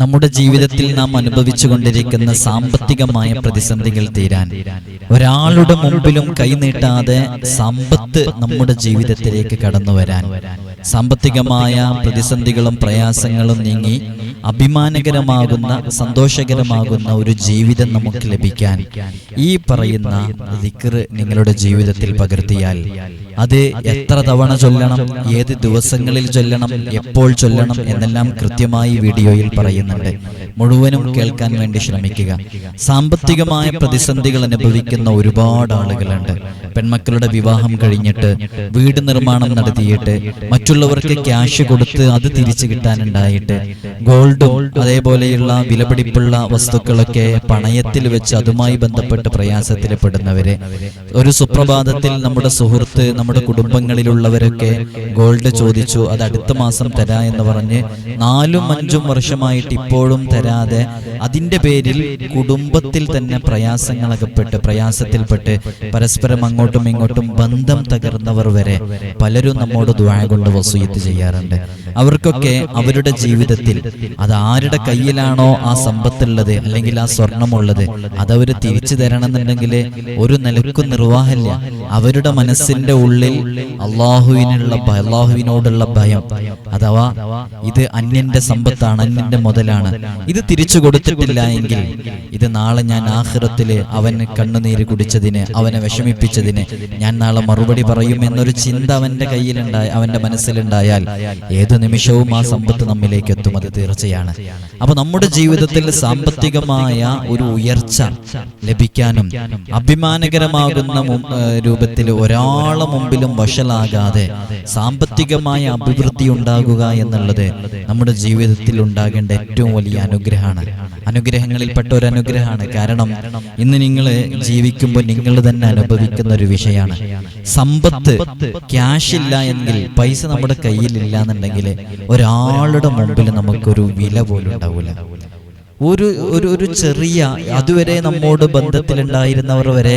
നമ്മുടെ ജീവിതത്തിൽ നാം അനുഭവിച്ചു കൊണ്ടിരിക്കുന്ന സാമ്പത്തികമായ പ്രതിസന്ധികൾ തീരാൻ. ഒരാളുടെ മുമ്പിലും കൈനീട്ടാതെ സമ്പത്ത് നമ്മുടെ ജീവിതത്തിലേക്ക് കടന്നു വരാൻ. സാമ്പത്തികമായ പ്രതിസന്ധികളും പ്രയാസങ്ങളും നീങ്ങി അഭിമാനകരമാകുന്ന സന്തോഷകരമാകുന്ന ഒരു ജീവിതം നമുക്ക് ലഭിക്കാൻ ഈ പറയുന്ന ദിക്റ് നിങ്ങളുടെ ജീവിതത്തിൽ പകർത്തിയാൽ അത് എത്ര തവണ ചൊല്ലണം ഏത് ദിവസങ്ങളിൽ ചൊല്ലണം എപ്പോൾ ചൊല്ലണം എന്നെല്ലാം കൃത്യമായി വീഡിയോയിൽ പറയുന്നുണ്ട്. മുഴുവനും കേൾക്കാൻ വേണ്ടി ശ്രമിക്കുക. സാമ്പത്തികമായ പ്രതിസന്ധികൾ അനുഭവിക്കുന്ന ഒരുപാട് ആളുകളുണ്ട്. പെൺമക്കളുടെ വിവാഹം കഴിഞ്ഞിട്ട് വീട് നിർമ്മാണം നടത്തിയിട്ട് മറ്റുള്ളവർക്ക് ക്യാഷ് കൊടുത്ത് അത് തിരിച്ചു കിട്ടാനുണ്ടായിട്ട് ഗോൾഡും അതേപോലെയുള്ള വിലപിടിപ്പുള്ള വസ്തുക്കളൊക്കെ പണയത്തിൽ വെച്ച് അതുമായി ബന്ധപ്പെട്ട് പ്രയാസത്തിൽ പെടുന്നവരെ ഒരു സുപ്രഭാതത്തിൽ നമ്മുടെ സുഹൃത്ത് നമ്മുടെ കുടുംബങ്ങളിലുള്ളവരൊക്കെ ഗോൾഡ് ചോദിച്ചു അത് അടുത്ത മാസം തരാ എന്ന് പറഞ്ഞ് നാലും അഞ്ചും വർഷമായിട്ട് ഇപ്പോഴും തരാതെ അതിന്റെ പേരിൽ കുടുംബത്തിൽ തന്നെ പ്രയാസങ്ങളകപ്പെട്ട് പ്രയാസത്തിൽപ്പെട്ട് പരസ്പരം അങ്ങോട്ടും ഇങ്ങോട്ടും ബന്ധം തകർന്നവർ വരെ പലരും നമ്മോട് ദ്വായ കൊണ്ട് വസൂയത്ത് ചെയ്യാറുണ്ട്. അവർക്കൊക്കെ അവരുടെ ജീവിതത്തിൽ അത് ആരുടെ കയ്യിലാണോ ആ സമ്പത്തുള്ളത് അല്ലെങ്കിൽ ആ സ്വർണമുള്ളത് അതവർ തിരിച്ചു തരണമെന്നുണ്ടെങ്കിൽ ഒരു നിലക്കും നിർവാഹമില്ല. അവരുടെ മനസ്സിന്റെ ഉള്ളിൽ അള്ളാഹുവിനുള്ള അള്ളാഹുവിനോടുള്ള ഭയം അഥവാ ഇത് അന്യന്റെ സമ്പത്താണ് അന്യന്റെ മുതലാണ്. ഇത് തിരിച്ചു കൊടുത്തിട്ടില്ല എങ്കിൽ ഇത് നാളെ ഞാൻ ആഹ്റത്തിൽ അവന് കണ്ണുനീര് കുടിച്ചതിന് അവനെ വിഷമിപ്പിച്ചതിന് ഞാൻ നാളെ മറുപടി പറയും എന്നൊരു ചിന്ത അവന്റെ കയ്യിലുണ്ടായ അവന്റെ മനസ്സിലുണ്ടായാൽ ഏതു നിമിഷവും ആ സമ്പത്ത് നമ്മിലേക്ക് എത്തും അത് തീർച്ചയാണ്. അപ്പൊ നമ്മുടെ ജീവിതത്തിൽ സാമ്പത്തികമായ ഒരു ഉയർച്ച ലഭിക്കാനും അഭിമാനകരമാകുന്ന രൂപത്തിൽ ഒരാളെ മുമ്പിലും വഷളാകാതെ സാമ്പത്തികമായ അഭിവൃദ്ധി ഉണ്ടാകുക എന്നുള്ളത് നമ്മുടെ ജീവിതത്തിൽ ഉണ്ടാകേണ്ട ഏറ്റവും വലിയ അനുഗ്രഹമാണ്. അനുഗ്രഹങ്ങളിൽപ്പെട്ട ഒരു അനുഗ്രഹമാണ്. കാരണം ഇന്ന് നിങ്ങൾ ജീവിക്കുമ്പോൾ നിങ്ങൾ തന്നെ അനുഭവിക്കുന്ന ഒരു വിഷയമാണ്. സമ്പത്ത് ക്യാഷ് ഇല്ല എങ്കിൽ പൈസ നമ്മുടെ കയ്യിലില്ല എന്നുണ്ടെങ്കിൽ ഒരാളുടെ മുമ്പിൽ നമുക്കൊരു വില പോലും ഉണ്ടാവില്ല. ഒരു ഒരു ഒരു ചെറിയ അതുവരെ നമ്മോട് ബന്ധത്തിലുണ്ടായിരുന്നവർ വരെ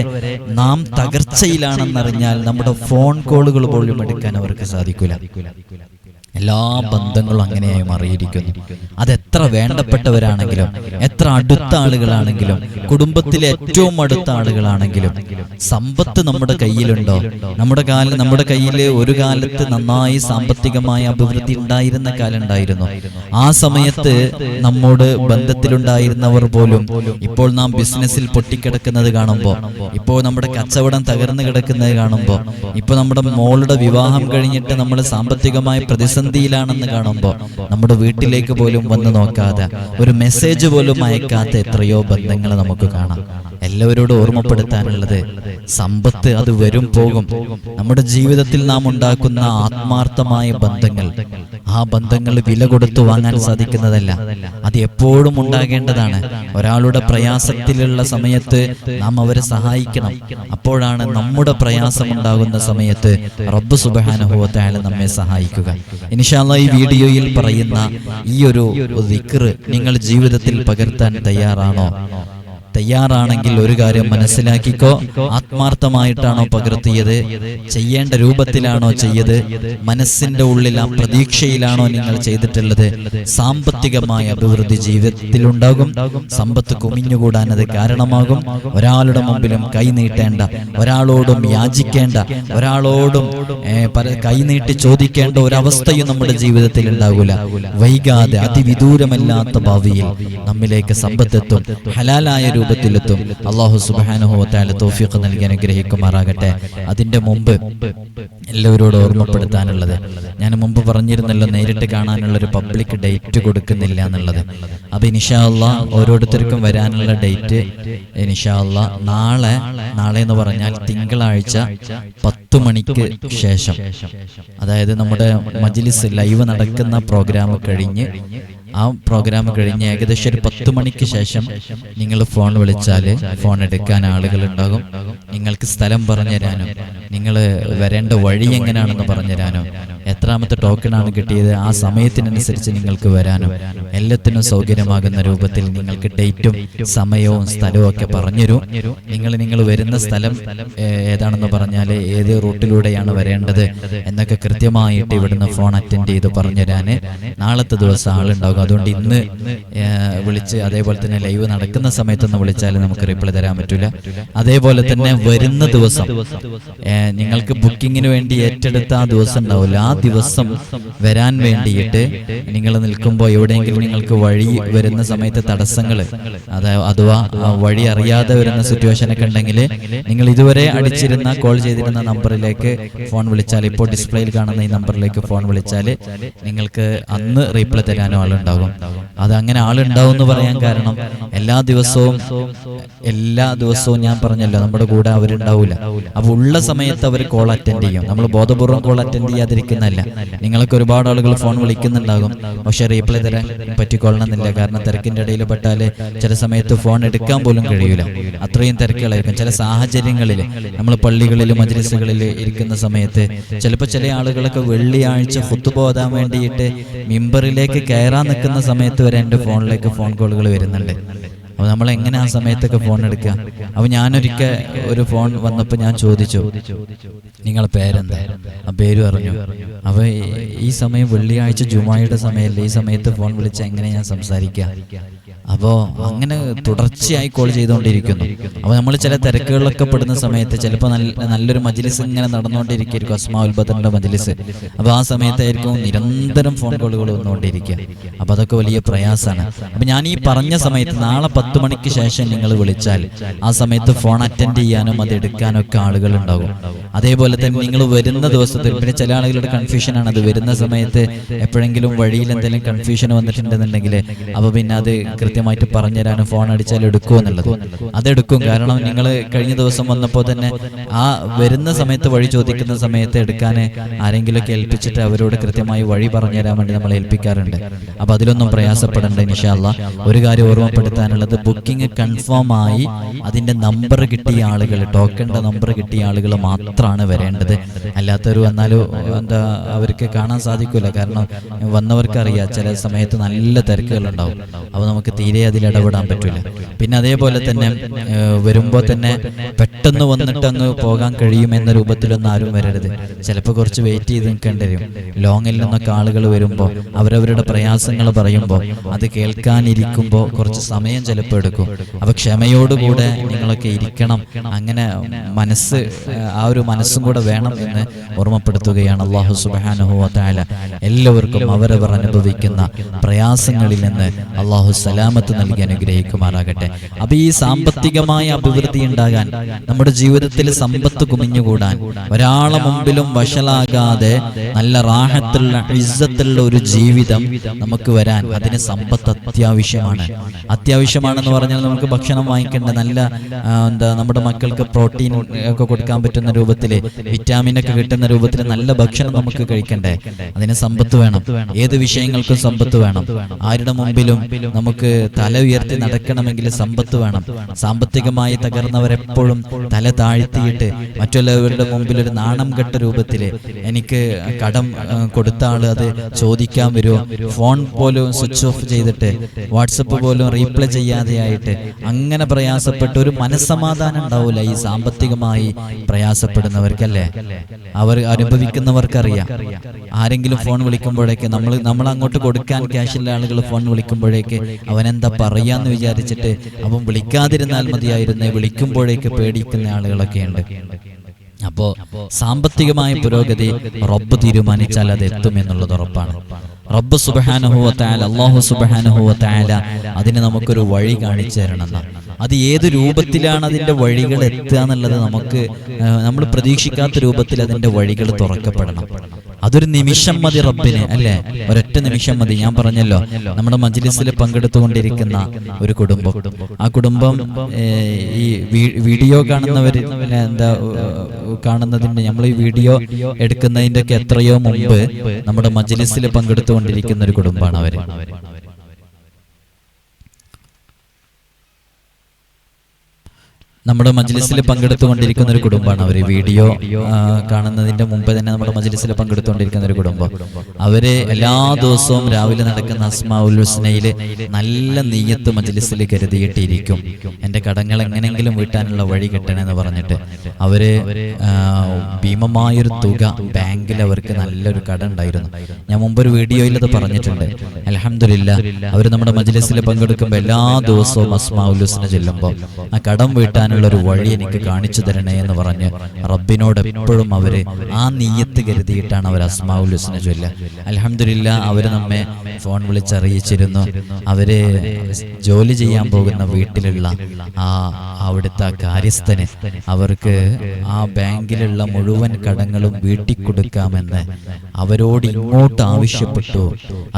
നാം തകർച്ചയിലാണെന്നറിഞ്ഞാൽ നമ്മുടെ ഫോൺ കോളുകൾ പോലും എടുക്കാൻ അവർക്ക് സാധിക്കില്ല. എല്ലാ ബന്ധങ്ങളും അങ്ങനെയായി മാറിയിരിക്കുന്നു. അതെത്ര വേണ്ടപ്പെട്ടവരാണെങ്കിലും എത്ര അടുത്ത ആളുകളാണെങ്കിലും കുടുംബത്തിലെ ഏറ്റവും അടുത്ത ആളുകളാണെങ്കിലും സമ്പത്ത് നമ്മുടെ കയ്യിലുണ്ടോ? നമ്മുടെ കാലം നമ്മുടെ കയ്യിൽ ഒരു കാലത്ത് നന്നായി സാമ്പത്തികമായ അഭിവൃദ്ധി ഉണ്ടായിരുന്ന കാലം ഉണ്ടായിരുന്നു ആ സമയത്ത് നമ്മോട് ബന്ധത്തിലുണ്ടായിരുന്നവർ പോലും ഇപ്പോൾ നാം ബിസിനസ്സിൽ പൊട്ടിക്കിടക്കുന്നത് കാണുമ്പോൾ ഇപ്പോൾ നമ്മുടെ കച്ചവടം തകർന്നു കിടക്കുന്നത് കാണുമ്പോൾ ഇപ്പോൾ നമ്മുടെ മോളുടെ വിവാഹം കഴിഞ്ഞിട്ട് നമ്മൾ സാമ്പത്തികമായ പ്രതിസന്ധിയിലാണെന്ന് കാണുമ്പോൾ നമ്മുടെ വീട്ടിലേക്ക് പോലും വന്ന് നോക്കാതെ ഒരു മെസ്സേജ് പോലും അയക്കാത്ത എത്രയോ ബന്ധങ്ങൾ നമുക്ക് കാണാം. എല്ലാവരോടും ഓർമ്മപ്പെടുത്താനുള്ളത് സമ്പത്ത് അത് വരും പോകും. നമ്മുടെ ജീവിതത്തിൽ നാം ഉണ്ടാക്കുന്ന ആത്മാർത്ഥമായ ബന്ധങ്ങൾ. ആ ബന്ധങ്ങൾ വില കൊടുത്തു വാങ്ങാൻ സാധിക്കുന്നതല്ല. അത് എപ്പോഴും ഉണ്ടാകേണ്ടതാണ്. ഒരാളുടെ പ്രയാസത്തിലുള്ള സമയത്ത് നാം അവരെ സഹായിക്കണം. അപ്പോഴാണ് നമ്മുടെ പ്രയാസം ഉണ്ടാകുന്ന സമയത്ത് റബ്ബ് സുബാനുഭവത്തായാലും നമ്മെ സഹായിക്കുക. ഇൻഷാല്ല ഈ വീഡിയോയിൽ പറയുന്ന ഈ ഒരു നിങ്ങൾ ജീവിതത്തിൽ പകർത്താൻ തയ്യാറാണോ? തയ്യാറാണെങ്കിൽ ഒരു കാര്യം മനസ്സിലാക്കിക്കോ. ആത്മാർത്ഥമായിട്ടാണോ പകർത്തിയത്? ചെയ്യേണ്ട രൂപത്തിലാണോ ചെയ്യത്? മനസ്സിന്റെ ഉള്ളിൽ ആ പ്രതീക്ഷയിലാണോ നിങ്ങൾ ചെയ്തിട്ടുള്ളത്? സാമ്പത്തികമായ അഭിവൃദ്ധി ജീവിതത്തിലുണ്ടാകും. സമ്പത്ത് കുമിഞ്ഞുകൂടാൻ അത് കാരണമാകും. ഒരാളുടെ മുമ്പിലും കൈനീട്ടേണ്ട ഒരാളോടും യാചിക്കേണ്ട. ഒരാളോടും കൈനീട്ടി ചോദിക്കേണ്ട ഒരവസ്ഥയും നമ്മുടെ ജീവിതത്തിൽ ഉണ്ടാകില്ല വൈകാതെ അതിവിദൂരമല്ലാത്ത ഭാവിയിൽ നമ്മിലേക്ക് സമ്പത്തെത്തും. ഹലാലായ രൂപത്തിലെത്തും. അള്ളാഹു സുബാനുഹോത്താല തോഫിക്ക് നൽകി അനുഗ്രഹിക്കുമാറാകട്ടെ. അതിന്റെ മുമ്പ് എല്ലാവരോട് ഓർമ്മപ്പെടുത്താനുള്ളത്. ഞാൻ മുമ്പ് പറഞ്ഞിരുന്നല്ലോ നേരിട്ട് കാണാനുള്ള ഒരു പബ്ലിക് ഡേറ്റ് കൊടുക്കുന്നില്ല എന്നുള്ളത്. അപ്പൊ ഇനിഷാല്ല ഓരോരുത്തർക്കും വരാനുള്ള ഡേറ്റ് ഇനിഷാല്ല നാളെ നാളെ എന്ന് പറഞ്ഞാൽ തിങ്കളാഴ്ച പത്തു മണിക്ക് ശേഷം. അതായത് നമ്മുടെ മജ്ലിസ് ലൈവ് നടക്കുന്ന പ്രോഗ്രാം കഴിഞ്ഞ് ആ പ്രോഗ്രാം കഴിഞ്ഞ് ഏകദേശം ഒരു പത്ത് മണിക്ക് ശേഷം നിങ്ങൾ ഫോൺ വിളിച്ചാൽ ഫോൺ എടുക്കാൻ ആളുകൾ ഉണ്ടാകും. നിങ്ങൾക്ക് സ്ഥലം പറഞ്ഞു തരാനോ നിങ്ങൾ വരേണ്ട വഴി എങ്ങനെയാണെന്ന് പറഞ്ഞു തരാനോ എത്രാമത്തെ ആണ് കിട്ടിയത്? ആ സമയത്തിനനുസരിച്ച് നിങ്ങൾക്ക് വരാനും എല്ലാത്തിനും സൗകര്യമാകുന്ന രൂപത്തിൽ നിങ്ങൾക്ക് ഡേറ്റും സമയവും സ്ഥലവും ഒക്കെ പറഞ്ഞുതരും. നിങ്ങൾ നിങ്ങൾ വരുന്ന സ്ഥലം ഏതാണെന്ന് പറഞ്ഞാൽ ഏത് റൂട്ടിലൂടെയാണ് വരേണ്ടത് എന്നൊക്കെ കൃത്യമായിട്ട് ഇവിടുന്ന് ഫോൺ അറ്റൻഡ് ചെയ്ത് പറഞ്ഞുതരാൻ നാളത്തെ ദിവസം ആളുണ്ടാകും. അതുകൊണ്ട് ഇന്ന് വിളിച്ച് അതേപോലെ തന്നെ ലൈവ് നടക്കുന്ന സമയത്തൊന്ന് വിളിച്ചാൽ നമുക്ക് റിപ്ലൈ തരാൻ പറ്റൂല. അതേപോലെ തന്നെ വരുന്ന ദിവസം നിങ്ങൾക്ക് ബുക്കിങ്ങിന് വേണ്ടി ഏറ്റെടുത്ത ആ ദിവസം ഉണ്ടാവില്ല. ആ ദിവസം വരാൻ വേണ്ടിയിട്ട് നിങ്ങൾ നിൽക്കുമ്പോൾ എവിടെയെങ്കിലും നിങ്ങൾക്ക് വഴി വരുന്ന സമയത്ത് തടസ്സങ്ങൾ അതായത് അഥവാ വഴി അറിയാതെ വരുന്ന സിറ്റുവേഷൻ ഒക്കെ ഉണ്ടെങ്കിൽ നിങ്ങൾ ഇതുവരെ അടിച്ചിരുന്ന കോൾ ചെയ്തിരുന്ന നമ്പറിലേക്ക് ഫോൺ വിളിച്ചാൽ ഇപ്പോൾ ഡിസ്പ്ലേയിൽ കാണുന്ന ഈ നമ്പറിലേക്ക് ഫോൺ വിളിച്ചാൽ നിങ്ങൾക്ക് അന്ന് റീപ്ലൈ തരാനും ആളുണ്ടാകും. അത് അങ്ങനെ ആളുണ്ടാവും എന്ന് പറയാൻ കാരണം എല്ലാ ദിവസവും എല്ലാ ദിവസവും ഞാൻ പറഞ്ഞല്ലോ നമ്മുടെ കൂടെ അവരുണ്ടാവില്ല. അപ്പൊ ഉള്ള സമയത്ത് അവർ കോൾ അറ്റൻഡ് ചെയ്യും. നമ്മൾ ബോധപൂർവം കോൾ അറ്റൻഡ് ചെയ്യാതിരിക്കുന്നല്ല നിങ്ങൾക്ക് ഒരുപാട് ആളുകൾ ഫോൺ വിളിക്കുന്നുണ്ടാകും. പക്ഷെ റീപ്ലൈ തരാൻ പറ്റിക്കൊള്ളണമെന്നില്ല. കാരണം തിരക്കിന്റെ ഇടയിൽ പെട്ടാൽ ചില സമയത്ത് ഫോൺ എടുക്കാൻ പോലും കഴിയില്ല അത്രയും തിരക്കുകളായിരിക്കും. ചില സാഹചര്യങ്ങളിൽ നമ്മൾ പള്ളികളിൽ മജ്ലിസുകളിൽ ഇരിക്കുന്ന സമയത്ത് ചിലപ്പോൾ ചില ആളുകളൊക്കെ വെള്ളിയാഴ്ച ഹുത്തുബ ഓതാൻ വേണ്ടിയിട്ട് മിമ്പറിലേക്ക് കയറാൻ നിൽക്കുന്ന സമയത്ത് വരെ എന്റെ ഫോണിലേക്ക് ഫോൺ കോളുകൾ വരുന്നുണ്ട്. അപ്പൊ നമ്മൾ എങ്ങനെ ആ സമയത്തൊക്കെ ഫോൺ എടുക്കുക? അപ്പൊ ഞാനൊരിക്കൽ ഒരു ഫോൺ വന്നപ്പോൾ ഞാൻ ചോദിച്ചു നിങ്ങളെ പേരെന്താ? ആ പേര് പറഞ്ഞു അപ്പൊ ഈ- സമയം വെള്ളിയാഴ്ച ജുമായുടെ സമയമല്ലേ ഈ സമയത്ത് ഫോൺ വിളിച്ച എങ്ങനെ ഞാൻ സംസാരിക്കുക? അപ്പോ അങ്ങനെ തുടർച്ചയായി കോൾ ചെയ്തുകൊണ്ടിരിക്കുന്നു. അപ്പൊ നമ്മൾ ചില തിരക്കുകളിലൊക്കെ പെടുന്ന സമയത്ത് ചിലപ്പോൾ നല്ല നല്ലൊരു മജിലിസ് ഇങ്ങനെ നടന്നുകൊണ്ടിരിക്കും അസ്മാ ഉൽബദറിന്റെ മജിലിസ്. അപ്പൊ ആ സമയത്തായിരിക്കും നിരന്തരം ഫോൺ കോളുകൾ വന്നുകൊണ്ടിരിക്കുക. അപ്പൊ അതൊക്കെ വലിയ പ്രയാസമാണ്. അപ്പൊ ഞാൻ ഈ പറഞ്ഞ സമയത്ത് നാളെ പത്ത് മണിക്ക് ശേഷം നിങ്ങൾ വിളിച്ചാൽ ആ സമയത്ത് ഫോൺ അറ്റൻഡ് ചെയ്യാനും അത് എടുക്കാനും ഒക്കെ ആളുകൾ ഉണ്ടാകും. അതേപോലെ തന്നെ നിങ്ങൾ വരുന്ന ദിവസത്തിൽ പിന്നെ ചില ആളുകളുടെ കൺഫ്യൂഷൻ ആണ്. അത് വരുന്ന സമയത്ത് എപ്പോഴെങ്കിലും വഴിയിൽ എന്തെങ്കിലും കൺഫ്യൂഷൻ വന്നിട്ടുണ്ടെന്നുണ്ടെങ്കിൽ അപ്പൊ പിന്നെ അത് കൃത്യമായിട്ട് പറഞ്ഞുതരാനും ഫോൺ അടിച്ചാൽ എടുക്കുമോ എന്നുള്ളത്. അതെടുക്കും. കാരണം നിങ്ങൾ കഴിഞ്ഞ ദിവസം വന്നപ്പോൾ തന്നെ ആ വരുന്ന സമയത്ത് വഴി ചോദിക്കുന്ന സമയത്ത് എടുക്കാൻ ആരെങ്കിലുമൊക്കെ ഏൽപ്പിച്ചിട്ട് അവരോട് കൃത്യമായി വഴി പറഞ്ഞുതരാൻ വേണ്ടി നമ്മൾ ഏൽപ്പിക്കാറുണ്ട്. അപ്പൊ അതിലൊന്നും പ്രയാസപ്പെടേണ്ട നിഷാല്ല ഒരു കാര്യം ഓർമ്മപ്പെടുത്താനുള്ളത് ബുക്കിംഗ് കൺഫേം ആയി അതിന്റെ നമ്പർ കിട്ടിയ ആളുകൾ ടോക്കണിന്റെ നമ്പർ കിട്ടിയ ആളുകൾ മാത്രമാണ് വരേണ്ടത്. അല്ലാത്തൊരു വന്നാലും എന്താ അവർക്ക് കാണാൻ സാധിക്കില്ല കാരണം വന്നവർക്കറിയാം ചില സമയത്ത് നല്ല തിരക്കുകൾ ഉണ്ടാവും അപ്പോൾ നമുക്ക് തീരെ അതിൽ ഇടപെടാൻ പറ്റില്ല പിന്നെ അതേപോലെ തന്നെ വരുമ്പോൾ തന്നെ പെട്ടെന്ന് വന്നിട്ട് അങ്ങ് പോകാൻ കഴിയുമെന്ന രൂപത്തിലൊന്നും ആരും വരരുത്. ചിലപ്പോൾ കുറച്ച് വെയിറ്റ് ചെയ്ത് നിൽക്കേണ്ടി വരും. ലോങ്ങിൽ നിന്നൊക്കെ ആളുകൾ വരുമ്പോൾ അവരവരുടെ പ്രയാസങ്ങൾ പറയുമ്പോൾ അത് കേൾക്കാനിരിക്കുമ്പോൾ കുറച്ച് സമയം ചിലപ്പോൾ എടുക്കും അപ്പൊ ക്ഷമയോടുകൂടെ നിങ്ങളൊക്കെ ഇരിക്കണം. അങ്ങനെ മനസ്സ് ആ ഒരു മനസ്സും കൂടെ വേണം എന്ന് ഓർമ്മപ്പെടുത്തുകയാണ് അള്ളാഹു സുബാനുഹുല എല്ലാവർക്കും അവരവർ അനുഭവിക്കുന്ന പ്രയാസങ്ങളിൽ നിന്ന് അള്ളാഹു സലാമത്ത് നൽകി അനുഗ്രഹിക്കുമാറാകട്ടെ. അപ്പൊ ഈ സാമ്പത്തികമായ അഭിവൃദ്ധി ഉണ്ടാകാൻ നമ്മുടെ ജീവിതത്തിൽ സമ്പത്ത് കുമിഞ്ഞുകൂടാൻ ഒരാളെ മുമ്പിലും വഷളാകാതെ നല്ല റാഹത്തുള്ള ഇസ്സത്തുള്ള ഒരു ജീവിതം നമുക്ക് വരാൻ അതിന് സമ്പത്ത് അത്യാവശ്യമാണ്. അത്യാവശ്യമാണ് അത്യാവശ്യമാണെന്ന് പറഞ്ഞാൽ നമുക്ക് ഭക്ഷണം വാങ്ങിക്കേണ്ട നല്ല എന്താ നമ്മുടെ മക്കൾക്ക് പ്രോട്ടീൻ ഒക്കെ കൊടുക്കാൻ പറ്റുന്ന രൂപത്തിൽ വിറ്റാമിൻ ഒക്കെ കിട്ടുന്ന രൂപത്തിൽ നല്ല ഭക്ഷണം നമുക്ക് കഴിക്കണ്ടേ? അതിന് സമ്പത്ത് വേണം. ഏത് വിഷയങ്ങൾക്കും സമ്പത്ത് വേണം. ആരുടെ മുമ്പിലും നമുക്ക് തല ഉയർത്തി നടക്കണമെങ്കിൽ സമ്പത്ത് വേണം. സാമ്പത്തികമായി തകർന്നവരെപ്പോഴും തല താഴ്ത്തിയിട്ട് മറ്റുള്ളവരുടെ മുമ്പിൽ ഒരു നാണം കെട്ട രൂപത്തിൽ എനിക്ക് കടം കൊടുത്ത ആൾ അത് ചോദിക്കാൻ വരുമോ ഫോൺ പോലും സ്വിച്ച് ഓഫ് ചെയ്തിട്ട് വാട്സപ്പ് പോലും റീപ്ലൈ ചെയ്യാതെയായിട്ട് അങ്ങനെ പ്രയാസപ്പെട്ട് ഒരു മനസ്സമാധാനം ഉണ്ടാവില്ല ഈ സാമ്പത്തികമായി പ്രയാസപ്പെടുന്നവർക്കല്ലേ? അവർ അനുഭവിക്കുന്നവർക്കറിയാം. ആരെങ്കിലും ഫോൺ വിളിക്കുമ്പോഴേക്ക് നമ്മൾ നമ്മൾ അങ്ങോട്ട് കൊടുക്കാൻ ക്യാഷില്ല ആളുകൾ ഫോൺ വിളിക്കുമ്പോഴേക്ക് എന്താ പറയാന്ന് വിചാരിച്ചിട്ട് അവൻ വിളിക്കാതിരുന്നാൽ മതിയായിരുന്നേ വിളിക്കുമ്പോഴേക്ക് പേടിക്കുന്ന ആളുകളൊക്കെ ഉണ്ട് അപ്പോ സാമ്പത്തികമായ പുരോഗതി റബ്ബ് തീരുമാനിച്ചാൽ അത് എത്തും എന്നുള്ളത് ഉറപ്പാണ്. റബ്ബ് സുബഹാനുഹുവത്തായാല അള്ളാഹു സുബഹാനുഹുവത്തായാല അതിന് നമുക്കൊരു വഴി കാണിച്ചു തരണം അത് ഏത് രൂപത്തിലാണ് അതിന്റെ വഴികൾ എത്തുക എന്നുള്ളത് നമുക്ക് നമ്മൾ പ്രതീക്ഷിക്കാത്ത രൂപത്തിൽ അതിന്റെ വഴികൾ തുറക്കപ്പെടണം. അതൊരു നിമിഷം മതി റബ്ബിന് അല്ലേ? ഒരൊറ്റ നിമിഷം മതി. ഞാൻ പറഞ്ഞല്ലോ നമ്മുടെ മജ്ലിസിൽ പങ്കെടുത്തുകൊണ്ടിരിക്കുന്ന ഒരു കുടുംബം. ആ കുടുംബം ഈ വീഡിയോ കാണുന്നവർ എന്താ കാണുന്നതിന്റെ നമ്മൾ ഈ വീഡിയോ എടുക്കുന്നതിന്റെ ഒക്കെ എത്രയോ മുമ്പ് നമ്മുടെ മജ്ലിസിൽ പങ്കെടുത്തുകൊണ്ടിരിക്കുന്ന ഒരു കുടുംബമാണ് അവർ. നമ്മുടെ മജ്ലിസിൽ പങ്കെടുത്തുകൊണ്ടിരിക്കുന്ന ഒരു കുടുംബമാണ് അവർ വീഡിയോ കാണുന്നതിന്റെ മുമ്പ് തന്നെ നമ്മുടെ മജ്ലിസിൽ പങ്കെടുത്തുകൊണ്ടിരിക്കുന്ന ഒരു കുടുംബം. അവർ എല്ലാ ദിവസവും രാവിലെ നടക്കുന്ന അസ്മാ ഉൽ ഹുസ്നയിൽ നല്ല നീയത്ത് മജ്ലിസിൽ കരുതിയിട്ടിരിക്കും. എന്റെ കടങ്ങൾ എങ്ങനെങ്കിലും വീട്ടാനുള്ള വഴി കിട്ടണമെന്ന് പറഞ്ഞിട്ട് അവർ ഭീമമായൊരു തുക ബാങ്കിൽ അവർക്ക് നല്ലൊരു കട ഉണ്ടായിരുന്നു. ഞാൻ മുമ്പ് ഒരു വീഡിയോയിൽ അത് പറഞ്ഞിട്ടുണ്ട്. അലഹമില്ല അവർ നമ്മുടെ മജ്ലിസിൽ പങ്കെടുക്കുമ്പോൾ എല്ലാ ദിവസവും അസ്മാ ഉൽസ്ന ചെല്ലുമ്പോൾ ആ കടം വീട്ടാനുള്ള ഒരു വഴി എനിക്ക് കാണിച്ചു തരണേ എന്ന് പറഞ്ഞ് റബ്ബിനോട് എപ്പോഴും അവർ ആ നീയത്ത് കരുതിയിട്ടാണ് അവർ അസ്മാവുൽ ഹുസ്ന ചൊല്ല അലഹമില്ല അവർ നമ്മെ ഫോൺ വിളിച്ചറിയിച്ചിരുന്നു. അവർ ജോലി ചെയ്യാൻ പോകുന്ന വീട്ടിലുള്ള ആ അവിടുത്തെ കാര്യസ്ഥന് അവർക്ക് ആ ബാങ്കിലുള്ള മുഴുവൻ കടങ്ങളും വീട്ടിൽ കൊടുക്കാമെന്ന് അവരോട് ഇങ്ങോട്ട് ആവശ്യപ്പെട്ടു.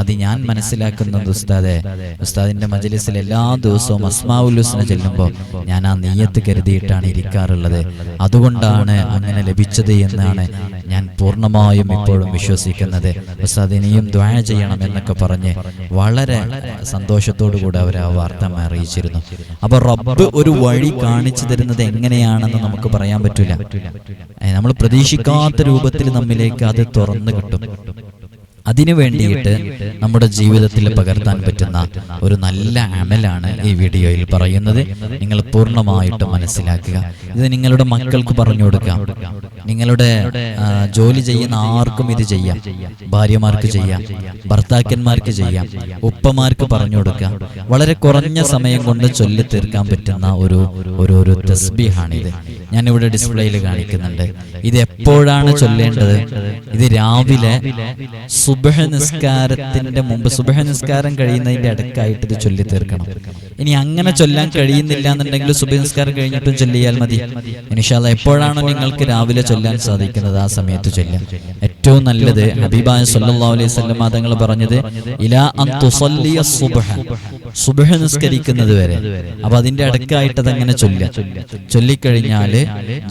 അത് ഞാൻ മനസ്സിലാക്കുന്നത് ഉസ്താദെ ഉസ്താദിന്റെ മജലിസിൽ എല്ലാ ദിവസവും അസ്മാവുലുസ്ന ചെല്ലുമ്പോൾ ഞാൻ ആ നീയത്ത് കരുതിയിട്ടാണ് ഇരിക്കാറുള്ളത്. അതുകൊണ്ടാണ് അങ്ങനെ ലഭിച്ചത് എന്നാണ് ഞാൻ പൂർണമായും ഇപ്പോഴും വിശ്വസിക്കുന്നത്. ഉസ്താദ് ഇനിയും ചെയ്യണം എന്നൊക്കെ പറഞ്ഞ് വളരെ സന്തോഷത്തോടു കൂടെ അവർ ആ വാർത്ത അറിയിച്ചിരുന്നു. അപ്പൊ റബ്ബ് ഒരു വഴി കാണിച്ചു തരുന്നത് എങ്ങനെയാണെന്ന് നമുക്ക് പറയാൻ പറ്റില്ല നമ്മൾ പ്രതീക്ഷിക്കാത്ത രൂപത്തിൽ നമ്മിലേക്ക് അത് തുറന്നു കിട്ടും. അതിനു വേണ്ടിയിട്ട് നമ്മുടെ ജീവിതത്തിൽ പകർത്താൻ പറ്റുന്ന ഒരു നല്ല അമലാണ് ഈ വീഡിയോയിൽ പറയുന്നത്. നിങ്ങൾ പൂർണമായിട്ടും മനസ്സിലാക്കുക. ഇത് നിങ്ങളുടെ മക്കൾക്ക് പറഞ്ഞു കൊടുക്കാം. നിങ്ങളുടെ ജോലി ചെയ്യുന്ന ആർക്കും ഇത് ചെയ്യാം. ഭാര്യമാർക്ക് ചെയ്യാം. ഭർത്താക്കന്മാർക്ക് ചെയ്യാം. ഉപ്പമാർക്ക് പറഞ്ഞു കൊടുക്കാം. വളരെ കുറഞ്ഞ സമയം കൊണ്ട് ചൊല്ലി തീർക്കാൻ പറ്റുന്ന ഒരു ഒരു ഒരു തസ്ബിഹാണിത്. ഞാനിവിടെ ഡിസ്പ്ലേയിൽ കാണിക്കുന്നുണ്ട്. ഇത് എപ്പോഴാണ് ചൊല്ലേണ്ടത്? ഇത് രാവിലെ സുബഹ നിസ്കാരത്തിന്റെ മുമ്പ് സുബഹ നിസ്കാരം കഴിയുന്നതിന്റെ അടുക്കായിട്ട് ഇത് ചൊല്ലി തീർക്കണം ഇനി അങ്ങനെ ചൊല്ലാൻ കഴിയുന്നില്ല എന്നുണ്ടെങ്കിൽ സുബഹ നിസ്കാരം കഴിഞ്ഞിട്ടും ചൊല്ലിയാൽ മതി. ഇനിഷാല്ല എപ്പോഴാണോ നിങ്ങൾക്ക് രാവിലെ ചൊല്ലാൻ സാധിക്കുന്നത് ആ സമയത്ത് ചൊല്ലാം. ഏറ്റവും നല്ലത് ഹബീബായ സല്ലാ അലൈഹി വസല്ലം തങ്ങൾ പറഞ്ഞത് ഇലാ സുബ്ഹ സുബ്ഹ നിസ്കരിക്കുന്നത് വരെ അപ്പൊ അതിന്റെ അടുക്കായിട്ട് അതങ്ങനെ ചൊല്ലാം ചൊല്ലിക്കഴിഞ്ഞാൽ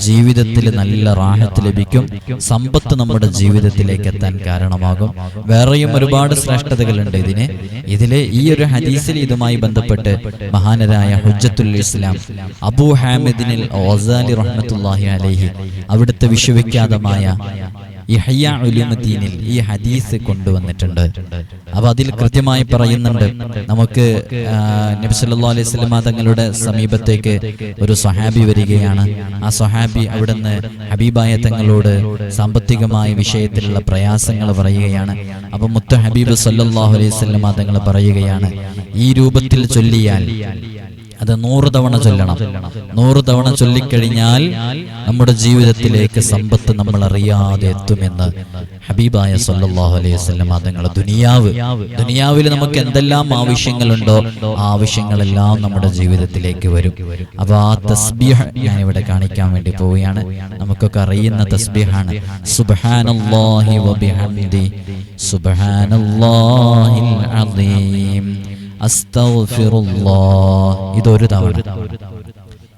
ജീവിതത്തിൽ നല്ല റാഹത്ത് ലഭിക്കും. സമ്പത്ത് നമ്മുടെ ജീവിതത്തിലേക്ക് എത്താൻ കാരണമാകും. വേറെയും ഒരുപാട് ശ്രേഷ്ഠതകളുണ്ട് ഇതിന്. ഇതിലെ ഈ ഒരു ഹദീസിൽ ഇതുമായി ബന്ധപ്പെട്ട് മഹാനരായ ഹുജ്ജത്തുൽ ഇസ്ലാം അബു ഹാമിദിനിൽ ഓസാലി റഹ്മത്തുല്ലാഹി അലൈഹി അവിടുത്തെ വിശ്വവിഖ്യാതമായ ഇഹ്യ ഉലുമുദ്ദീനിൽ ഈ ഹദീസ് കൊണ്ടുവന്നിട്ടുണ്ട്. അപ്പൊ അതിൽ കൃത്യമായി പറയുന്നുണ്ട് നമുക്ക് നബിസല്ലാ അലൈഹി തങ്ങളുടെ സമീപത്തേക്ക് ഒരു സ്വഹാബി വരികയാണ്. ആ സ്വഹാബി അവിടുന്ന് ഹബീബായ തങ്ങളോട് സാമ്പത്തികമായ വിഷയത്തിലുള്ള പ്രയാസങ്ങൾ പറയുകയാണ്. അപ്പൊ മുത്ത ഹബീബ് സല്ലാഹു അലൈഹി വസല്ലമ തങ്ങൾ പറയുകയാണ് ഈ രൂപത്തിൽ ചൊല്ലിയാൽ അത് നൂറ് തവണ ചൊല്ലണം. നൂറ് തവണ ചൊല്ലിക്കഴിഞ്ഞാൽ നമ്മുടെ ജീവിതത്തിലേക്ക് സമ്പത്ത് നമ്മൾ അറിയാതെ എത്തുമെന്ന് ഹബീബായ സല്ലാഹു അലൈഹി വസല്ലം അതുങ്ങൾ ദുനിയാവ്. ദുനിയാവിൽ നമുക്ക് എന്തെല്ലാം ആവശ്യങ്ങളുണ്ടോ ആ ആവശ്യങ്ങളെല്ലാം നമ്മുടെ ജീവിതത്തിലേക്ക് വരും. അപ്പൊ ആ തസ്ബീഹ് ഞാൻ ഇവിടെ കാണിക്കാൻ വേണ്ടി പോവുകയാണ്. നമുക്കൊക്കെ അറിയുന്ന തസ്ബീഹാണ്. സുബ്ഹാനല്ലാഹി വബിഹംദി ഇതൊരു തവണ.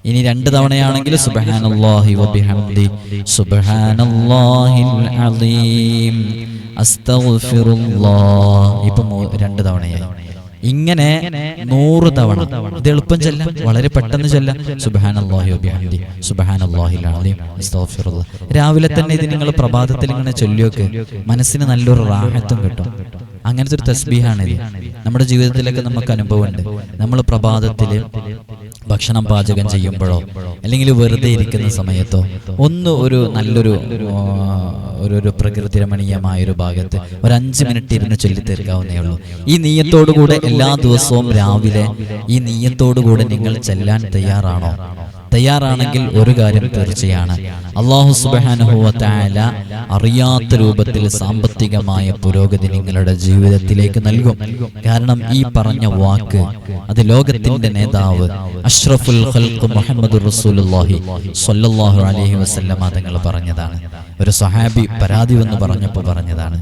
ഇനി രണ്ട് തവണയാണെങ്കിൽ സുബ്ഹാനല്ലാഹി വബിഹംദി സുബ്ഹാനല്ലാഹിൽ അലീം അസ്തഗ്ഫിറുല്ലാഹ്. ഇപ്പൊ രണ്ട് തവണയായി. ഇങ്ങനെ നൂറ് തവണ. ഇത് എളുപ്പം ചെല്ലാം. വളരെ പെട്ടെന്ന് ചെല്ലാം. സുബ്ഹാനല്ലാഹിൽ അലീം രാവിലെ തന്നെ ഇത് നിങ്ങൾ പ്രഭാതത്തിൽ ഇങ്ങനെ ചൊല്ലിയൊക്കെ. മനസ്സിന് നല്ലൊരു റാഹത്തും കിട്ടും. അങ്ങനത്തെ ഒരു തസ്ബീഹാണിത്. നമ്മുടെ ജീവിതത്തിലൊക്കെ നമുക്ക് അനുഭവമുണ്ട്. നമ്മൾ പ്രഭാതത്തിൽ ഭക്ഷണം പാചകം ചെയ്യുമ്പോഴോ അല്ലെങ്കിൽ വെറുതെ ഇരിക്കുന്ന സമയത്തോ ഒന്ന് ഒരു നല്ലൊരു ഒരു ഒരു പ്രകൃതി രമണീയമായ ഒരു ഭാഗത്ത് ഒരു അഞ്ച് മിനിറ്റ് ഇരുന്ന് ചൊല്ലി തീർക്കാവുന്നേ ഉള്ളൂ. ഈ നീയത്തോടുകൂടെ എല്ലാ ദിവസവും രാവിലെ ഈ നീയത്തോടുകൂടെ നിങ്ങൾ ചെല്ലാൻ തയ്യാറാണോ? തയ്യാറാണെങ്കിൽ ഒരു കാര്യം തീർച്ചയാണ്. അള്ളാഹു സുബാനുഭവത്തായ അറിയാത്ത രൂപത്തിൽ സാമ്പത്തികമായ പുരോഗതി നിങ്ങളുടെ ജീവിതത്തിലേക്ക് നൽകും. കാരണം ഈ പറഞ്ഞ വാക്ക് അത് ലോകത്തിന്റെ നേതാവ് അഷ്റഫുൽ മുഹമ്മദ് റസൂലുള്ളാഹി സ്വല്ലല്ലാഹു അലൈഹി തങ്ങൾ പറഞ്ഞതാണ്. ഒരു സഹാബി പരാതി വന്ന് പറഞ്ഞപ്പോൾ പറഞ്ഞതാണ്.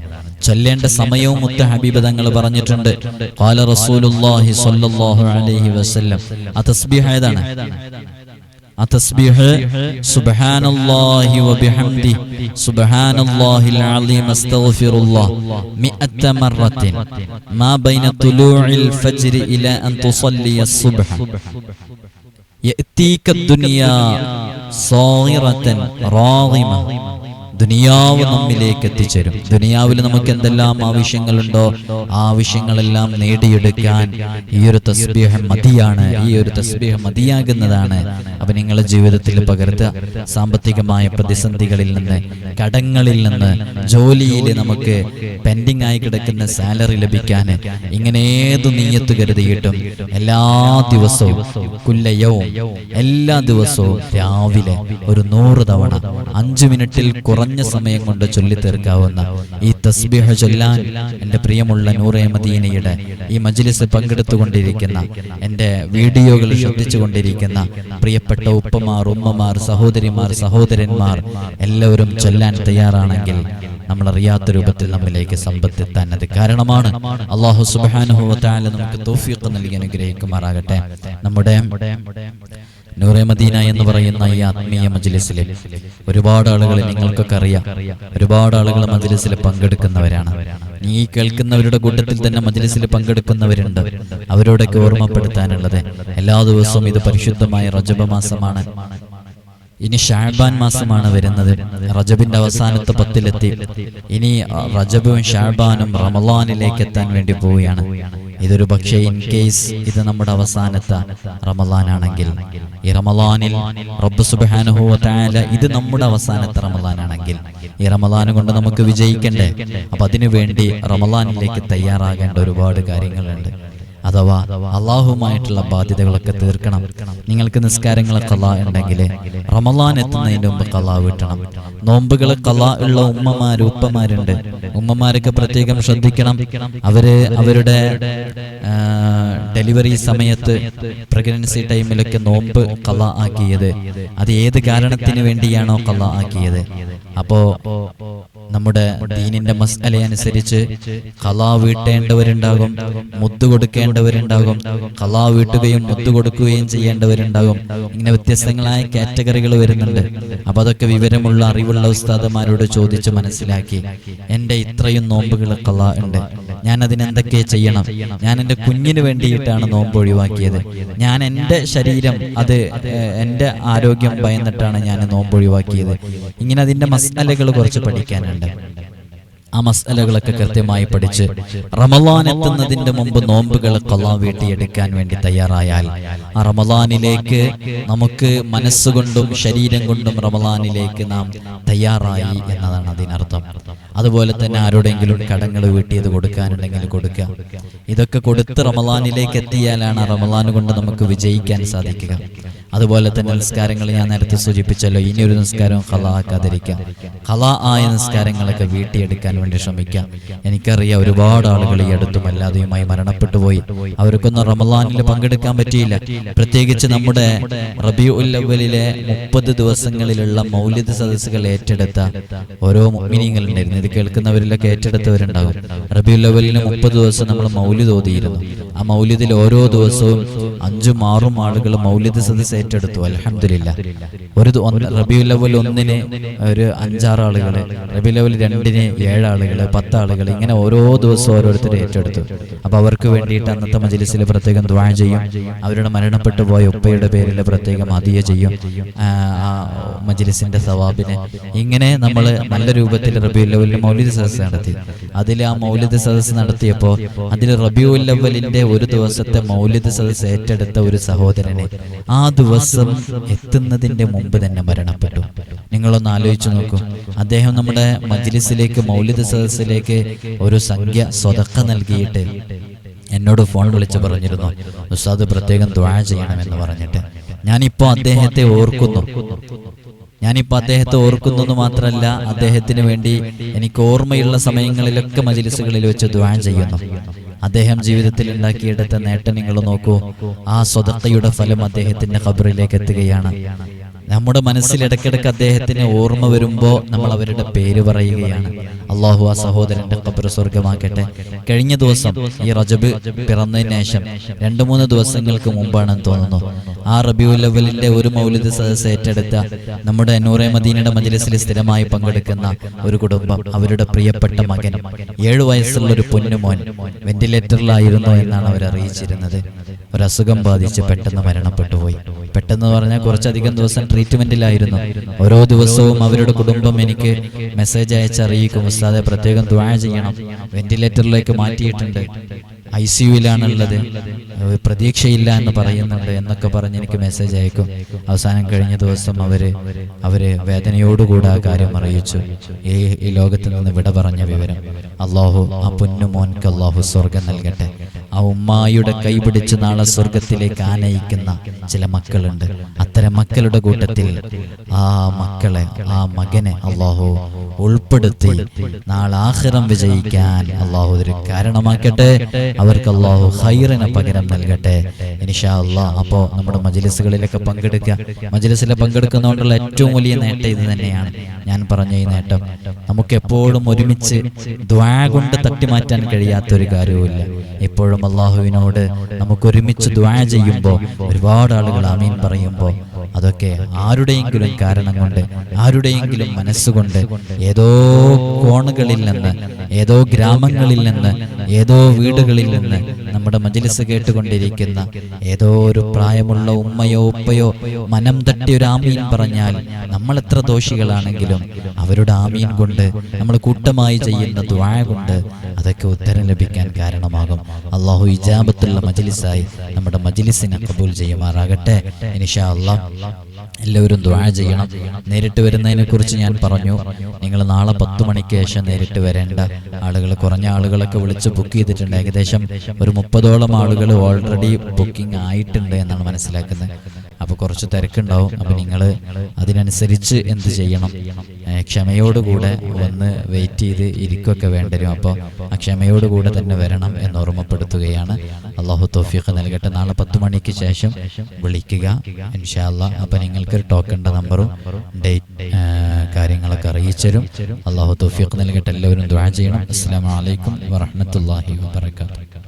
ചൊല്ലേണ്ട സമയവും മുത്ത ഹബീബ് തങ്ങൾ പറഞ്ഞിട്ടുണ്ട്. ഖാല റസൂലുള്ളാഹി സ്വല്ലല്ലാഹു അലൈഹി വസല്ലം. ആ അത്തസ്ബീഹ് സുബ്ഹാനല്ലാഹി വബിഹംദി സുബ്ഹാനല്ലാഹിൽ അലീം അസ്തഗ്ഫിറുല്ലാഹ് മിഅത്ത മറത്തിൻ മാ ബൈന തുലൂഇൽ ഫജ്രി ഇലാ അൻ തുസല്ലി അസ്സുബ്ഹ യഅതീക ദുനിയ സാഗിറതൻ റാളിമ ദുനിയാവ് നമ്മിലേക്ക് എത്തിച്ചേരും. ദുനിയാവിൽ നമുക്ക് എന്തെല്ലാം ആവശ്യങ്ങളുണ്ടോ? ആ ആവശ്യങ്ങളെല്ലാം നേടിയെടുക്കാൻ ഈ ഒരു തസ്ബീഹ് മതിയാണ്. ഈ ഒരു തസ്ബീഹ് മതിയാകുന്നതാണ്. അപ്പൊ നിങ്ങളുടെ ജീവിതത്തിൽ പകർത്തുക. സാമ്പത്തികമായ പ്രതിസന്ധികളിൽ നിന്ന് കടങ്ങളിൽ നിന്ന് ജോലിയിൽ നമുക്ക് പെൻഡിങ് ആയി കിടക്കുന്ന സാലറി ലഭിക്കാൻ ഇങ്ങനെ ഏത് നീയത്ത് കരുതിയിട്ടും എല്ലാ ദിവസവും കുല്ലയവും എല്ലാ ദിവസവും രാവിലെ ഒരു നൂറ് തവണ അഞ്ചു മിനിറ്റിൽ കുറഞ്ഞ സമയം കൊണ്ട് ചൊല്ലി തീർക്കാവുന്ന ഈ തസ്ബീഹ ചൊല്ലാൻ എന്റെ പ്രിയമുള്ള നൂറെ മദീനയുടെ ഈ മജ്ലിസ് പങ്കെടുത്തുകൊണ്ടിരിക്കുന്ന എന്റെ വീഡിയോകൾ ശ്രദ്ധിച്ചുകൊണ്ടിരിക്കുന്ന പ്രിയപ്പെട്ട ഉപ്പമാർ ഉമ്മമാർ സഹോദരിമാർ സഹോദരന്മാർ എല്ലാവരും ചൊല്ലാൻ തയ്യാറാണെങ്കിൽ നമ്മൾ അറിയാത്ത രൂപത്തിൽ നമ്മിലേക്ക് സമ്പത്തെത്താൻ അത് കാരണമാണ്. അള്ളാഹു സുബാനുഭവത്തായ നമുക്ക് തോഫിയൊക്കെ നൽകി അനുഗ്രഹിക്കുമാറാകട്ടെ. നമ്മുടെ നൂറെ മദീന എന്ന് പറയുന്ന ഈ ആത്മീയ മജ്ലിസിൽ ഒരുപാട് ആളുകൾ നിങ്ങൾക്കൊക്കെ അറിയാം. ഒരുപാട് ആളുകൾ മജ്ലിസിൽ പങ്കെടുക്കുന്നവരാണ്. നീ കേൾക്കുന്നവരുടെ കൂട്ടത്തിൽ തന്നെ മജ്ലിസിൽ പങ്കെടുക്കുന്നവരുണ്ട്. അവരോടൊക്കെ ഓർമ്മപ്പെടുത്താനുള്ളത് എല്ലാ ദിവസവും ഇത് പരിശുദ്ധമായ റജബ മാസമാണ്. ഇനി ഷാബാൻ മാസമാണ് വരുന്നത്. റജബിന്റെ അവസാനത്തെ പത്തിലെത്തി. ഇനി റജബും ഷാബാനും റമലാനിലേക്ക് എത്താൻ വേണ്ടി പോവുകയാണ്. ഇതൊരു പക്ഷേ ഇൻ കേസ് ഇത് നമ്മുടെ അവസാനത്തെ റമലാനാണെങ്കിൽ. ഈ റമലാനിൽ റബ്ബ് തആല ഇത് നമ്മുടെ അവസാനത്തെ റമലാനാണെങ്കിൽ. ഈ റമലാൻ കൊണ്ട് നമുക്ക് വിജയിക്കണ്ടേ? അപ്പൊ അതിനു വേണ്ടി റമലാനിലേക്ക് തയ്യാറാകേണ്ട ഒരുപാട് കാര്യങ്ങളുണ്ട്. അഥവാ അള്ളാഹുമായിട്ടുള്ള ബാധ്യതകളൊക്കെ തീർക്കണം. നിങ്ങൾക്ക് നിസ്കാരങ്ങൾ കല ഉണ്ടെങ്കിൽ റമലാൻ എത്തുന്നതിന് മുമ്പ് കല വീട്ടണം. നോമ്പുകൾ കല ഉള്ള ഉമ്മമാര് ഉപ്പമാരുണ്ട്. ഉമ്മമാരൊക്കെ പ്രത്യേകം ശ്രദ്ധിക്കണം. അവർ അവരുടെ ഡെലിവറി സമയത്ത് പ്രഗ്നൻസി ടൈമിലൊക്കെ നോമ്പ് കല ആക്കിയത്. അത് ഏത് കാരണത്തിന് വേണ്ടിയാണോ കല ആക്കിയത്. അപ്പോ നമ്മുടെ ദീനിന്റെ മസ്അല അനുസരിച്ച് കലാ വീട്ടേണ്ടവരുണ്ടാകും മുത്തു കൊടുക്കേണ്ടവരുണ്ടാകും കലാ വീട്ടുകയും മുത്തു കൊടുക്കുകയും ചെയ്യേണ്ടവരുണ്ടാകും. ഇങ്ങനെ വ്യത്യസ്തങ്ങളായ കാറ്റഗറികൾ വരുന്നുണ്ട്. അപ്പൊ അതൊക്കെ വിവരമുള്ള അറിവുള്ള ഉസ്താദന്മാരോട് ചോദിച്ച് മനസ്സിലാക്കി. എന്റെ ഇത്രയും നോമ്പുകൾ കലാ ഉണ്ട്. ഞാൻ അതിനെന്തൊക്കെ ചെയ്യണം? ഞാൻ എന്റെ കുഞ്ഞിന് വേണ്ടിയിട്ടാണ് നോമ്പ് ഒഴിവാക്കിയത്. ഞാൻ എന്റെ ശരീരം അത് എന്റെ ആരോഗ്യം ഭയന്നിട്ടാണ് ഞാൻ നോമ്പ് ഒഴിവാക്കിയത്. ഇങ്ങനെ അതിന്റെ മസാലകൾ കുറച്ച് പഠിക്കാനുണ്ട്. ആ മസലകളൊക്കെ കൃത്യമായി പഠിച്ച് റമലാൻ എത്തുന്നതിന്റെ മുമ്പ് നോമ്പുകൾ കൊള്ളാ വീട്ടിയെടുക്കാൻ വേണ്ടി തയ്യാറായാൽ ആ റമലാനിലേക്ക് നമുക്ക് മനസ്സുകൊണ്ടും ശരീരം കൊണ്ടും റമലാനിലേക്ക് നാം തയ്യാറായി എന്നതാണ് അതിനർത്ഥം. അതുപോലെ തന്നെ ആരോടെങ്കിലും കടങ്ങൾ വീട്ടിയത് കൊടുക്കാനുണ്ടെങ്കിൽ കൊടുക്കുക ഇതൊക്കെ കൊടുത്ത് റമലാനിലേക്ക് എത്തിയാലാണ് റമലാൻ കൊണ്ട് നമുക്ക് വിജയിക്കാൻ സാധിക്കുക. അതുപോലെ തന്നെ നിസ്കാരങ്ങൾ ഞാൻ നേരത്തെ സൂചിപ്പിച്ചല്ലോ ഇനി ഒരു നിസ്കാരവും കല ആക്കാതിരിക്കുക കല ആയ നിസ്കാരങ്ങളൊക്കെ വീട്ടിയെടുക്കാൻ വേണ്ടി ശ്രമിക്കാം. എനിക്കറിയാം ഒരുപാട് ആളുകൾ ഈ അടുത്തും അല്ലാതെയുമായി മരണപ്പെട്ടു പോയി അവർക്കൊന്നും റമലാനിൽ പങ്കെടുക്കാൻ പറ്റിയില്ല. പ്രത്യേകിച്ച് നമ്മുടെ റബി ഉല്ലവലിലെ മുപ്പത് ദിവസങ്ങളിലുള്ള മൗലിക സദസ്സുകൾ ഏറ്റെടുത്ത ഓരോ മിനിങ്ങളുണ്ടായിരുന്നു ഇത് കേൾക്കുന്നവരിലൊക്കെ ഏറ്റെടുത്തവരുണ്ടാകും. റബി ഉല്ലവലിന് മുപ്പത് ദിവസം നമ്മൾ മൗലിദ് ഓതിയിരുന്നു. ആ മൗലിദിൽ ഓരോ ദിവസവും അഞ്ചും ആറും ആളുകൾ മൗലിദ് സദസ് ഏറ്റെടുത്തു. അലഹമില്ല ഒരു റബി അവൽ ഒന്നിന് ഒരു അഞ്ചാറ് ആളുകൾ റബി ഉല്ലവൽ രണ്ടിന് ഏഴ് ആളുകൾ പത്താളുകൾ ഇങ്ങനെ ഓരോ ദിവസവും ഓരോരുത്തർ ഏറ്റെടുത്തു. അപ്പൊ അവർക്ക് വേണ്ടിയിട്ട് അന്നത്തെ മജിലിസിൽ പ്രത്യേകം ദ്വാ ചെയ്യും. അവരുടെ മരണപ്പെട്ടു പോയ ഉപ്പയുടെ പേരിൽ പ്രത്യേകം അതിയ ചെയ്യും. മജിലിസിന്റെ സവാബിന്. ഇങ്ങനെ നമ്മൾ നല്ല രൂപത്തിൽ റബിയുൽ അവലിന് മൗലിദ് സദസ് നടത്തി. അതിൽ ആ മൗലിദ് സദസ്സ് നടത്തിയപ്പോൾ അതിൽ റബിയുല്ലവലിന്റെ ഒരു ദിവസത്തെ മൗലിദ് സദസ്സ് ഏറ്റെടുത്ത ഒരു സഹോദരനെ ആ ദിവസം എത്തുന്നതിന്റെ മുമ്പ് തന്നെ മരണപ്പെട്ടു. നിങ്ങളൊന്ന് ആലോചിച്ചു നോക്കൂ. അദ്ദേഹം നമ്മുടെ മജ്ലിസിലേക്ക് മൗലിദ് സദസ്സിലേക്ക് ഒരു സംഖ്യ സ്വതക്ക നൽകിയിട്ട് എന്നോട് ഫോൺ വിളിച്ച് പറഞ്ഞിരുന്നു. ഉസ്താദ് പ്രത്യേകം ദ്വാഴ ചെയ്യണമെന്ന് പറഞ്ഞിട്ട് ഞാനിപ്പോ അദ്ദേഹത്തെ ഓർക്കുന്നു. ഞാനിപ്പോ അദ്ദേഹത്തെ ഓർക്കുന്നു എന്ന് മാത്രമല്ല അദ്ദേഹത്തിന് വേണ്ടി എനിക്ക് ഓർമ്മയുള്ള സമയങ്ങളിലൊക്കെ മജിലിസുകളിൽ വെച്ച് ദ്വാഴ ചെയ്യുന്നു. അദ്ദേഹം ജീവിതത്തിൽ ഉണ്ടാക്കിയെടുത്ത നേട്ടം നിങ്ങൾ നോക്കൂ. ആ സ്വതത്തയുടെ ഫലം അദ്ദേഹത്തിന്റെ ഖബറിലേക്ക് എത്തുകയാണ്. നമ്മുടെ മനസ്സിൽ ഇടയ്ക്കിടയ്ക്ക് അദ്ദേഹത്തിന് ഓർമ്മ വരുമ്പോൾ നമ്മൾ അവരുടെ പേര് പറയുകയാണ്. അള്ളാഹു ആ സഹോദരന്റെ ഖബർ സ്വർഗമാക്കട്ടെ കഴിഞ്ഞ ദിവസം ഈ റജബ് പിറന്നതിന് ശേഷം രണ്ടു മൂന്ന് ദിവസങ്ങൾക്ക് മുമ്പാണെന്ന് തോന്നുന്നു. ആ റബിയുൽ അവലിന്റെ ഒരു മൗലിദ് സദസ് ഏറ്റെടുത്ത നമ്മുടെ നൂറെ മദീനയുടെ മജ്ലിസിൽ സ്ഥിരമായി പങ്കെടുക്കുന്ന ഒരു കുടുംബം അവരുടെ പ്രിയപ്പെട്ട മകൻ. ഏഴു വയസ്സുള്ള ഒരു പൊന്നുമോൻ വെന്റിലേറ്ററിലായിരുന്നു എന്നാണ് അവർ അറിയിച്ചിരുന്നത്. ഒരു അസുഖം ബാധിച്ച് പെട്ടെന്ന് മരണപ്പെട്ടു പോയി. പെട്ടെന്ന് പറഞ്ഞാൽ കുറച്ചധികം ദിവസം ട്രീറ്റ്മെന്റിലായിരുന്നു ഓരോ ദിവസവും അവരുടെ കുടുംബം എനിക്ക് മെസ്സേജ് അയച്ച് അറിയിക്കും ഉസ്താദെ പ്രത്യേകം ദ്വാ ചെയ്യണം. വെന്റിലേറ്ററിലേക്ക് മാറ്റിയിട്ടുണ്ട്. ഐ സി യുയിലാണുള്ളത് ഏഹ് പ്രതീക്ഷയില്ല എന്ന് പറയുന്നുണ്ട് എന്നൊക്കെ പറഞ്ഞ് എനിക്ക് മെസ്സേജ് അയക്കും. അവസാനം കഴിഞ്ഞ ദിവസം അവർ അവർ വേദനയോടുകൂടെ ആ കാര്യം അറിയിച്ചു. ഈ ഈ ലോകത്ത് നിന്ന് വിട പറഞ്ഞ വിവരം. അള്ളാഹു ആ പൊന്നു മോൻക്ക് അള്ളാഹു സ്വർഗം നൽകട്ടെ. ആ ഉമ്മായുടെ കൈപിടിച്ച് നാളെ സ്വർഗത്തിലേക്ക് ആനയിക്കുന്ന ചില മക്കളുണ്ട്. അത്തരം മക്കളുടെ കൂട്ടത്തിൽ ആ മക്കളെ ആ മകനെ അള്ളാഹു ഉൾപ്പെടുത്തി നാളെ ആഹ്റം വിജയിക്കാൻ അള്ളാഹു ഒരു കാരണമാക്കട്ടെ. അവർക്ക് അള്ളാഹു ഹൈറിന് പകരം നൽകട്ടെ. ഇനിഷാ അള്ളാഹ് അപ്പോ നമ്മുടെ മജിലിസുകളിലൊക്കെ പങ്കെടുക്കുക. മജ്ലിസിൽ പങ്കെടുക്കുന്നതുകൊണ്ടുള്ള ഏറ്റവും വലിയ നേട്ടം ഇത് തന്നെയാണ്. ഞാൻ പറഞ്ഞ ഈ നേട്ടം. നമുക്ക് എപ്പോഴും ഒരുമിച്ച് ദ്വാ കൊണ്ട് തട്ടിമാറ്റാൻ കഴിയാത്തൊരു കാര്യവുമില്ല. എപ്പോഴും അള്ളാഹുവിനോട് നമുക്ക് ഒരുമിച്ച് ദ്വാ ചെയ്യുമ്പോൾ ഒരുപാട് ആളുകൾ ആമീൻ പറയുമ്പോൾ അതൊക്കെ ആരുടെയെങ്കിലും കാരണം കൊണ്ട് ആരുടെയെങ്കിലും മനസ്സുകൊണ്ട് ഏതോ കോണുകളിൽ നിന്ന് ഏതോ ഗ്രാമങ്ങളിൽ നിന്ന് ഏതോ വീടുകളിൽ നിന്ന് നമ്മുടെ മജിലിസ് കേട്ടുകൊണ്ടിരിക്കുന്ന ഏതോ ഒരു പ്രായമുള്ള ഉമ്മയോ ഉപ്പയോ മനം തട്ടി ഒരു ആമീൻ പറഞ്ഞാൽ നമ്മൾ എത്ര ദോഷികളാണെങ്കിലും അവരുടെ ആമീൻ കൊണ്ട് നമ്മൾ കൂട്ടമായി ചെയ്യുന്ന ദ്വായ കൊണ്ട് അതൊക്കെ ഉത്തരം ലഭിക്കാൻ കാരണമാകും. അള്ളാഹു ഇജാബത്തുള്ള മജിലിസായി നമ്മുടെ മജിലിസിനെ കബൂൽ ചെയ്യുമാറാകട്ടെ. ഇനിഷാ അള്ളാഹ് എല്ലാവരും ദ്വാഴ ചെയ്യണം. നേരിട്ട് വരുന്നതിനെ കുറിച്ച് ഞാൻ പറഞ്ഞു. നിങ്ങൾ നാളെ പത്ത് മണിക്ക് ശേഷം നേരിട്ട് വരേണ്ട. ആളുകൾ കുറഞ്ഞ ആളുകളൊക്കെ വിളിച്ച് ബുക്ക് ചെയ്തിട്ടുണ്ട്. ഏകദേശം ഒരു മുപ്പതോളം ആളുകൾ ഓൾറെഡി ബുക്കിംഗ് ആയിട്ടുണ്ട് എന്നാണ് മനസ്സിലാക്കുന്നത്. അപ്പോൾ കുറച്ച് തിരക്കുണ്ടാവും. അപ്പോൾ നിങ്ങൾ അതിനനുസരിച്ച് എന്ത് ചെയ്യണം? ക്ഷമയോടുകൂടെ വന്ന് വെയിറ്റ് ചെയ്ത് ഇരിക്കുകയൊക്കെ വേണ്ടരും അപ്പോൾ ആ ക്ഷമയോടുകൂടെ തന്നെ വരണം എന്ന് ഓർമ്മപ്പെടുത്തുകയാണ്. അള്ളാഹു തോഫിയൊക്കെ നൽകട്ടെ. നാളെ പത്ത് മണിക്ക് ശേഷം വിളിക്കുക. ഇൻഷാല്ല അപ്പം നിങ്ങൾക്ക് ടോക്കന്റെ നമ്പറും ഡേറ്റ് കാര്യങ്ങളൊക്കെ അറിയിച്ചരും അള്ളാഹു തോഫിയൊക്കെ നൽകട്ടെ. എല്ലാവരും ദ്വാ ചെയ്യണം. അസ്സാം വലൈക്കും വറഹമത്തല്ലാഹി വാബർക്കാത്തു